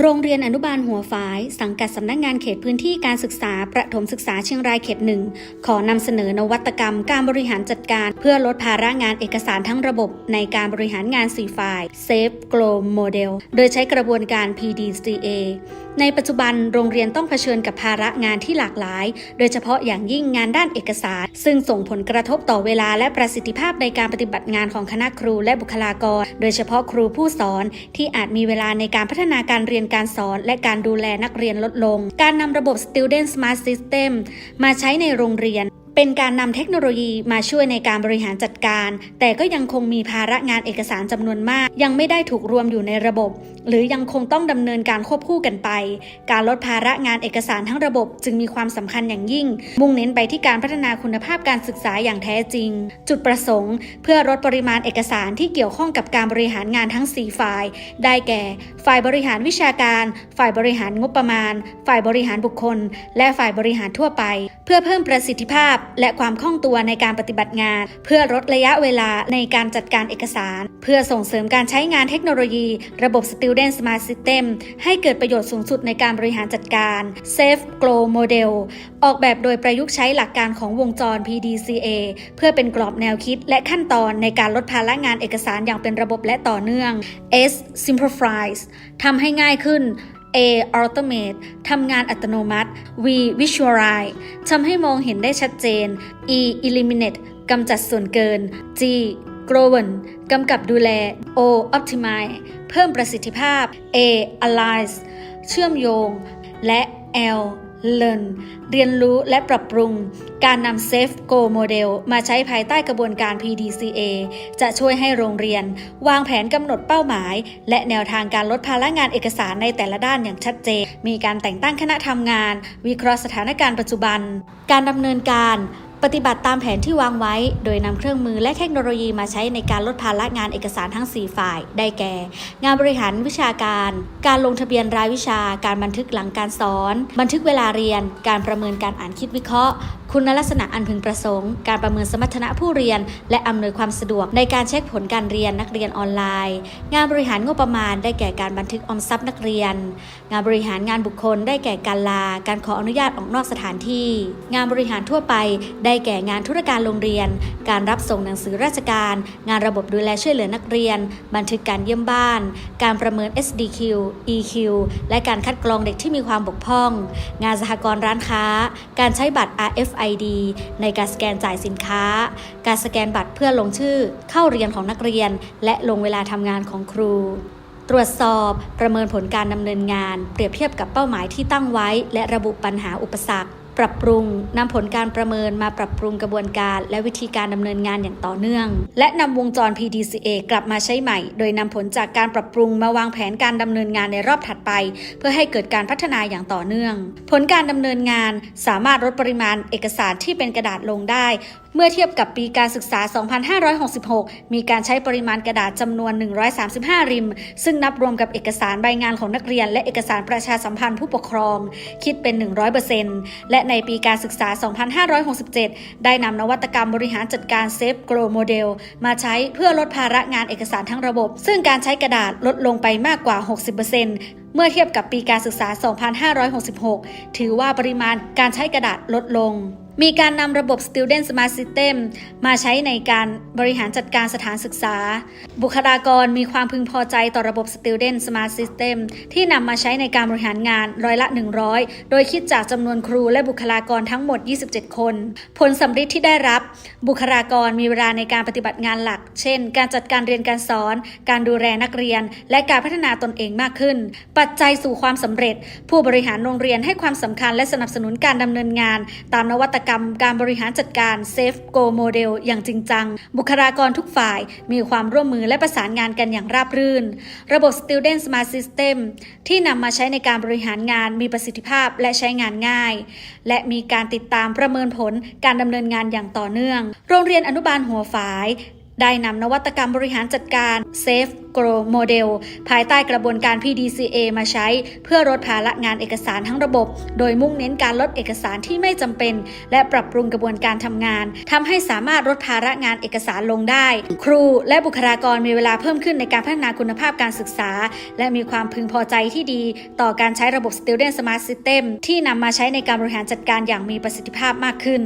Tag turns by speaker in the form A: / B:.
A: โรงเรียนอนุบาลหัวฝาย สังกัดสำนักงานเขตพื้นที่การศึกษา ประถมศึกษาเชียงรายเขตหนึ่งขอนำเสนอนวัตกรรม การบริหารจัดการ เพื่อลดภาระงานเอกสารทั้งระบบในการบริหารงาน4ฝ่าย Safe Glow Model โดยใช้กระบวนการ PDCA ในปัจจุบันโรงเรียนต้องเผชิญกับภาระงานที่หลากหลาย โดยเฉพาะอย่างยิ่งงานด้านเอกสาร ซึ่งส่งผลกระทบต่อเวลาและประสิทธิภาพในการปฏิบัติงานของคณะครูและบุคลากร โดยเฉพาะครูผู้สอนที่อาจมีเวลาในการพัฒนาการเรียนการสอน และการดูแลนักเรียนลดลง การนำระบบ Student Smart System มาใช้ในโรงเรียน เป็นการนำเทคโนโลยีมาช่วยในการบริหารจัดการ แต่ก็ยังคงมีภาระงานเอกสารจำนวนมาก ยังไม่ได้ถูกรวมอยู่ในระบบ หรือยังคงต้องดำเนินการควบคู่กันไป การลดภาระงานเอกสารทั้งระบบ จึงมีความสำคัญอย่างยิ่ง มุ่งเน้นไปที่การพัฒนาคุณภาพการศึกษาอย่างแท้จริง จุดประสงค์ เพื่อลดปริมาณเอกสารที่เกี่ยวข้องกับการบริหารงานทั้ง 4 ฝ่าย ได้แก่ ฝ่ายบริหารวิชาการ ฝ่ายบริหารงบประมาณ ฝ่ายบริหารบุคคล และฝ่ายบริหารทั่วไป เพื่อเพิ่มประสิทธิภาพและความคล่องตัวในการปฏิบัติงาน เพื่อลดระยะเวลาในการจัดการเอกสาร เพื่อส่งเสริมการใช้งานเทคโนโลยี ระบบ Student Smart System ให้เกิดประโยชน์สูงสุดในการบริหารจัดการ Safe Glow Model ออกแบบโดยประยุกต์ใช้หลักการของวงจร PDCA เพื่อเป็นกรอบแนวคิดและขั้นตอนในการลดภาระงานเอกสารอย่างเป็นระบบและต่อเนื่อง S Simplifies ทำให้ง่ายขึ้น A Automate ทำงานอัตโนมัติ V Visualize ทำให้มองเห็นได้ชัดเจน E Eliminate กำจัดส่วนเกิน G Growen กำกับดูแล O Optimize เพิ่มประสิทธิภาพ A Align เชื่อมโยง และ L Learn เรียนรู้และปรับปรุง การนำ Safe Go Model มาใช้ภายใต้กระบวนการ PDCA จะช่วยให้โรงเรียน วางแผนกำหนดเป้าหมาย และแนวทางการลดภาระงานเอกสารในแต่ละด้านอย่างชัดเจน มีการแต่งตั้งคณะทำงาน วิเคราะห์สถานการณ์ปัจจุบัน การดำเนินการ ปฏิบัติตามแผนที่วางไว้ โดยนำเครื่องมือและเทคโนโลยีมาใช้ในการลดภาระงานเอกสารทั้ง 4 ฝ่าย ได้แก่ งานบริหารวิชาการ การลงทะเบียนรายวิชา การบันทึกหลังการสอน บันทึกเวลาเรียน การประเมินการอ่านคิดวิเคราะห์คุณลักษณะอันพึงประสงค์ การประเมินสมรรถนะผู้เรียน และอำนวยความสะดวกในการเช็คผลการเรียนนักเรียนออนไลน์ งานบริหารงบประมาณได้แก่การบันทึกออมทรัพย์นักเรียน งานบริหารงานบุคคล ได้แก่การลา การขออนุญาตออกนอกสถานที่ งานบริหารทั่วไป ได้แก่งานธุรการโรงเรียน การรับส่งหนังสือราชการ งานระบบดูแลช่วยเหลือนักเรียน บันทึกการเยี่ยมบ้าน การประเมิน SDQ EQ และการคัดกรองเด็กที่มีความบกพร่อง งานสหกรณ์ร้านค้า การใช้บัตร RF RFID ในการสแกนจ่ายสินค้า การสแกนบัตรเพื่อลงชื่อ เข้าเรียนของนักเรียน และลงเวลาทำงานของครู ตรวจสอบ ประเมินผลการดำเนินงาน เปรียบเทียบกับเป้าหมายที่ตั้งไว้ และระบุปัญหาอุปสรรค ปรับปรุงนำผลการประเมินมาปรับปรุงกระบวนการและวิธีการดำเนินงานอย่างต่อเนื่อง และนำวงจร PDCA กลับมาใช้ใหม่ โดยนำผลจากการปรับปรุงมาวางแผนการดำเนินงานในรอบถัดไป เพื่อให้เกิดการพัฒนาอย่างต่อเนื่อง ผลการดำเนินงานสามารถลดปริมาณเอกสารที่เป็นกระดาษลงได้ เมื่อเทียบกับปีการศึกษา 2566 มีการใช้ปริมาณกระดาษจำนวน 135 ริม ซึ่งนับรวมกับเอกสารใบงานของนักเรียน และเอกสารประชาสัมพันธ์ผู้ปกครอง คิดเป็น 100%และในปีการศึกษา 2567 ได้นำนวัตกรรมบริหารจัดการ Safe Grow Model มาใช้เพื่อลดภาระงานเอกสารทั้งระบบ ซึ่งการใช้กระดาษลดลงไปมากกว่า 60%เมื่อเทียบกับปีการศึกษา 2566 ถือว่าปริมาณการใช้กระดาษลดลง มีการนำระบบ Student Smart System มาใช้ในการบริหารจัดการสถานศึกษา บุคลากรมีความพึงพอใจต่อระบบ Student Smart System ที่นำมาใช้ในการบริหารงานร้อยละ 100 โดยคิดจากจำนวนครูและบุคลากรทั้งหมด 27 คน ผลสำฤทธิ์ที่ได้รับ บุคลากรมีเวลาในการปฏิบัติงานหลัก เช่น การจัดการเรียนการสอน การดูแลนักเรียน และการพัฒนาตนเองมากขึ้น ปัจจัยสู่ความสำเร็จ ผู้บริหารโรงเรียนให้ความสำคัญและสนับสนุนการดำเนินงาน ตามนวัตกรรมกรรมการบริหารจัดการ Safe Go Model อย่างจริงจัง บุคลากรทุกฝ่ายมีความร่วมมือและประสานงานกันอย่างราบรื่น ระบบ Student Smart System ที่นำมาใช้ในการบริหารงานมีประสิทธิภาพและใช้งานง่าย และมีการติดตามประเมินผลการดำเนินงานอย่างต่อเนื่อง โรงเรียนอนุบาลหัวฝาย ได้นำนวัตกรรมบริหารจัดการ Safe Grow Model ภายใต้กระบวนการ PDCA มาใช้ เพื่อลดภาระงานเอกสารทั้งระบบ โดยมุ่งเน้นการลดเอกสารที่ไม่จำเป็น และปรับปรุงกระบวนการทำงานทำให้สามารถลดภาระงานเอกสารลงได้ ครูและบุคลากรมีเวลาเพิ่มขึ้นในการพัฒนาคุณภาพการศึกษา และมีความพึงพอใจที่ดี ต่อการใช้ระบบ Student Smart System ที่นำมาใช้ในการบริหารจัดการอย่างมีประสิทธิภาพมากขึ้น